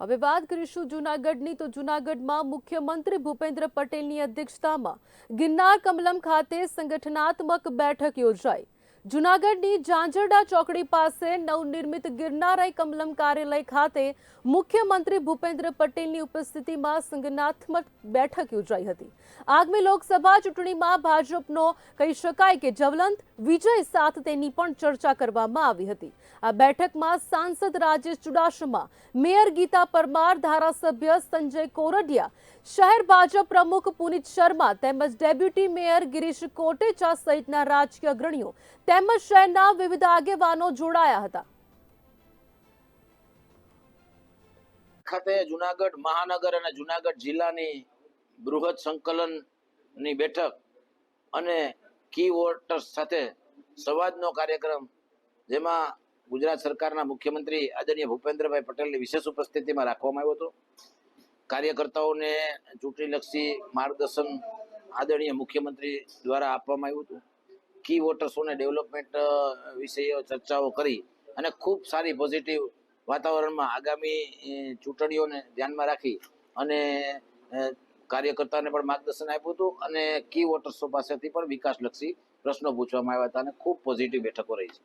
હવે વાત કરીશું જૂનાગઢની. તો જૂનાગઢમાં મુખ્યમંત્રી ભૂપેન્દ્ર પટેલની અધ્યક્ષતામાં ગિરનાર કમલમ ખાતે સંગઠનાત્મક બેઠક યોજાઈ. જૂનાગઢની ઝાંઝરડા ચોકડી પાસે નવનિર્મિત ગિરનારાય કમલમ કાર્યાલય ખાતે મુખ્યમંત્રી ભૂપેન્દ્ર પટેલની ઉપસ્થિતિમાં સંગઠનાત્મક બેઠક યોજાઈ હતી. આગામી લોકસભા ચૂંટણીમાં ભાજપનો કહી શકાય કે જવલંત, વિજય સાથ તેની પણ ચર્ચા કરવામાં આવી હતી. આ બેઠકમાં સાંસદ રાજેશ ચુડાસમા, મેયર ગીતા પરમાર, ધારાસભ્ય સંજય કોરડિયા, શહેર ભાજપ પ્રમુખ પુનિત શર્મા તેમજ ડેપ્યુટી મેયર ગિરીશ કોટેચા સહિતના રાજકીય અગ્રણીઓ તેમજ શહેરના વિવિધ આગેવાનો જોડાયા હતા. ખાતે જુનાગઢ મહાનગર અને જુનાગઢ જિલ્લાની બૃહદ સંકલનની બેઠક અને કી વોટર્સ સાથે સંવાદનો કાર્યક્રમ જેમાં ગુજરાત સરકારના મુખ્યમંત્રી આદરણીય ભૂપેન્દ્રભાઈ પટેલની વિશેષ ઉપસ્થિતિમાં રાખવામાં આવ્યો હતો. કાર્યકર્તાઓને ચૂંટણીલક્ષી માર્ગદર્શન આદરણીય મુખ્યમંત્રી દ્વારા આપવામાં આવ્યું હતું. કી વોટર્સોને ડેવલપમેન્ટ વિશે ચર્ચાઓ કરી અને ખૂબ સારી પોઝિટિવ વાતાવરણમાં આગામી ચૂંટણીઓને ધ્યાનમાં રાખી અને કાર્યકર્તાને પણ માર્ગદર્શન આપ્યું હતું અને કી વોટર્સો પાસેથી પણ વિકાસલક્ષી પ્રશ્નો પૂછવામાં આવ્યા હતા અને ખૂબ પોઝિટિવ બેઠકો રહી છે.